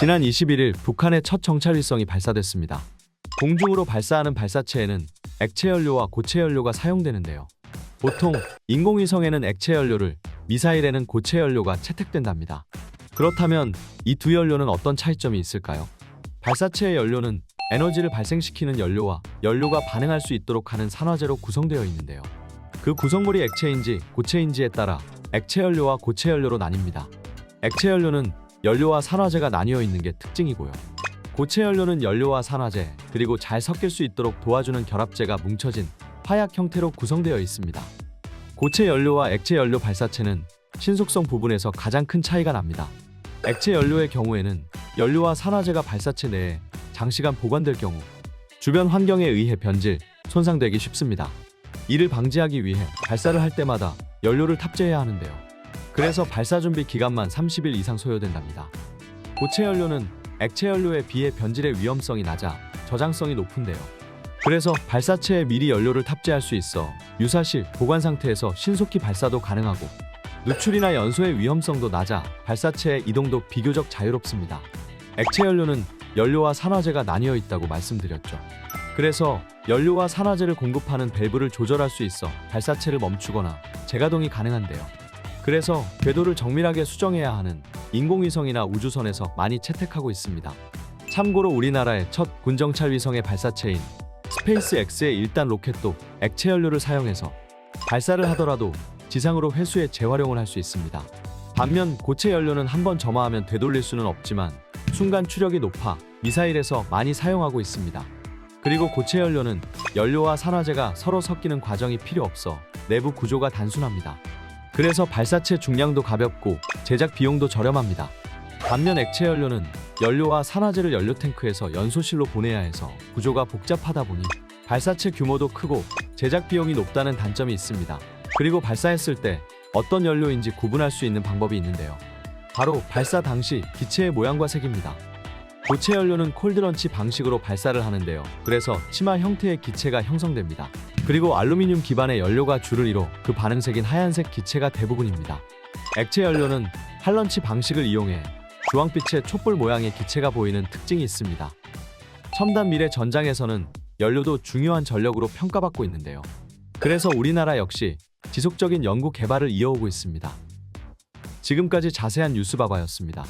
지난 21일 북한의 첫 정찰 위성이 발사됐습니다. 공중으로 발사하는 발사체에는 액체 연료와 고체 연료가 사용되는데요. 보통 인공위성에는 액체 연료를, 미사일에는 고체 연료가 채택된답니다. 그렇다면 이 두 연료는 어떤 차이점이 있을까요? 발사체의 연료는 에너지를 발생시키는 연료와 연료가 반응할 수 있도록 하는 산화제로 구성되어 있는데요. 그 구성물이 액체인지 고체인지에 따라 액체 연료와 고체 연료로 나뉩니다. 액체 연료는 연료와 산화제가 나뉘어 있는 게 특징이고요. 고체 연료는 연료와 산화제, 그리고 잘 섞일 수 있도록 도와주는 결합제가 뭉쳐진 화약 형태로 구성되어 있습니다. 고체 연료와 액체 연료 발사체는 신속성 부분에서 가장 큰 차이가 납니다. 액체 연료의 경우에는 연료와 산화제가 발사체 내에 장시간 보관될 경우 주변 환경에 의해 변질, 손상되기 쉽습니다. 이를 방지하기 위해 발사를 할 때마다 연료를 탑재해야 하는데요. 그래서 발사 준비 기간만 30일 이상 소요된답니다. 고체 연료는 액체 연료에 비해 변질의 위험성이 낮아 저장성이 높은데요. 그래서 발사체에 미리 연료를 탑재할 수 있어 유사시 보관 상태에서 신속히 발사도 가능하고 누출이나 연소의 위험성도 낮아 발사체의 이동도 비교적 자유롭습니다. 액체 연료는 연료와 산화제가 나뉘어 있다고 말씀드렸죠. 그래서 연료와 산화제를 공급하는 밸브를 조절할 수 있어 발사체를 멈추거나 재가동이 가능한데요. 그래서 궤도를 정밀하게 수정해야 하는 인공위성이나 우주선에서 많이 채택하고 있습니다. 참고로 우리나라의 첫 군정찰 위성의 발사체인 스페이스 X의 1단 로켓도 액체 연료를 사용해서 발사를 하더라도 지상으로 회수해 재활용을 할 수 있습니다. 반면 고체 연료는 한번 점화하면 되돌릴 수는 없지만 순간 추력이 높아 미사일에서 많이 사용하고 있습니다. 그리고 고체 연료는 연료와 산화제가 서로 섞이는 과정이 필요 없어 내부 구조가 단순합니다. 그래서 발사체 중량도 가볍고 제작 비용도 저렴합니다. 반면 액체 연료는 연료와 산화제를 연료 탱크에서 연소실로 보내야 해서 구조가 복잡하다 보니 발사체 규모도 크고 제작 비용이 높다는 단점이 있습니다. 그리고 발사했을 때 어떤 연료인지 구분할 수 있는 방법이 있는데요. 바로 발사 당시 기체의 모양과 색입니다. 고체 연료는 콜드런치 방식으로 발사를 하는데요. 그래서 치마 형태의 기체가 형성됩니다. 그리고 알루미늄 기반의 연료가 줄을 이뤄 그 반응색인 하얀색 기체가 대부분입니다. 액체 연료는 할런치 방식을 이용해 주황빛의 촛불 모양의 기체가 보이는 특징이 있습니다. 첨단 미래 전장에서는 연료도 중요한 전력으로 평가받고 있는데요. 그래서 우리나라 역시 지속적인 연구 개발을 이어오고 있습니다. 지금까지 자세한 뉴스바바였습니다.